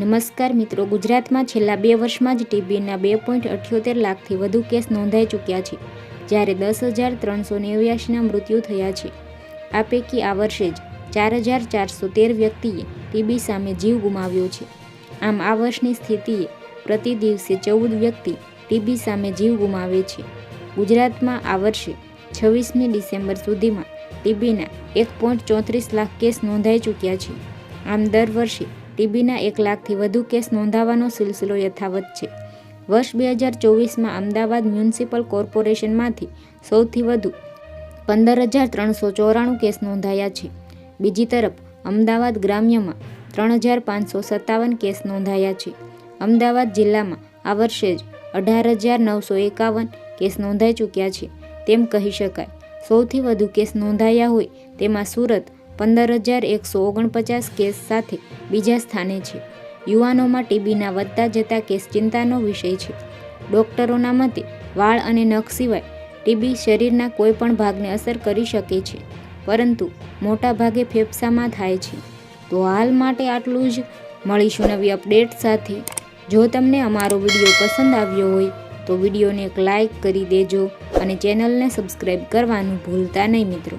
નમસ્કાર મિત્રો, ગુજરાતમાં છેલ્લા બે વર્ષમાં જ ટીબીના બે પોઈન્ટ અઠ્યોતેર લાખથી વધુ કેસ નોંધાઈ ચૂક્યા છે, જ્યારે દસ હજાર ત્રણસો નેવ્યાસીના મૃત્યુ થયા છે. આ પૈકી આ વર્ષે જ ચાર હજાર ચારસો તેર વ્યક્તિએ ટીબી સામે જીવ ગુમાવ્યો છે. આમ આ વર્ષની સ્થિતિએ પ્રતિ દિવસે ચૌદ વ્યક્તિ ટીબી સામે જીવ ગુમાવે છે. ગુજરાતમાં આ વર્ષે છવ્વીસમી ડિસેમ્બર સુધીમાં ટીબીના એક પોઈન્ટ ચોત્રીસ લાખ કેસ નોંધાઈ ચૂક્યા છે. આમ દર વર્ષે ટીબીના એક લાખથી વધુ કેસ નોંધાવાનો સિલસિલો યથાવત છે. વર્ષ બે હજાર ચોવીસમાં અમદાવાદ મ્યુનિસિપલ કોર્પોરેશનમાંથી સૌથી વધુ પંદર હજાર ત્રણસો ચોરાણું કેસ નોંધાયા છે. બીજી તરફ, અમદાવાદ ગ્રામ્યમાં ત્રણ હજાર પાંચસો સત્તાવન કેસ નોંધાયા છે. અમદાવાદ જિલ્લામાં આ વર્ષે જ અઢાર હજાર નવસો એકાવન કેસ નોંધાઈ ચૂક્યા છે. તેમ કહી શકાય. સૌથી વધુ કેસ નોંધાયા હોય તેમાં સુરત પંદર હજાર એકસો ઓગણપચાસ કેસ સાથે બીજા સ્થાને છે. યુવાનોમાં ટીબીના વધતા જતા કેસ ચિંતાનો વિષય છે. ડોક્ટરોના મતે, વાળ અને નખ સિવાય ટીબી શરીરના કોઈપણ ભાગને અસર કરી શકે છે, પરંતુ મોટા ભાગે ફેફસામાં થાય છે. તો હાલ માટે આટલું જ. મળીશું નવી અપડેટ સાથે. જો તમને અમારો વીડિયો પસંદ આવ્યો હોય, તો વિડીયોને એક લાઇક કરી દેજો અને ચેનલને સબસ્ક્રાઈબ કરવાનું ભૂલતા નહીં મિત્રો.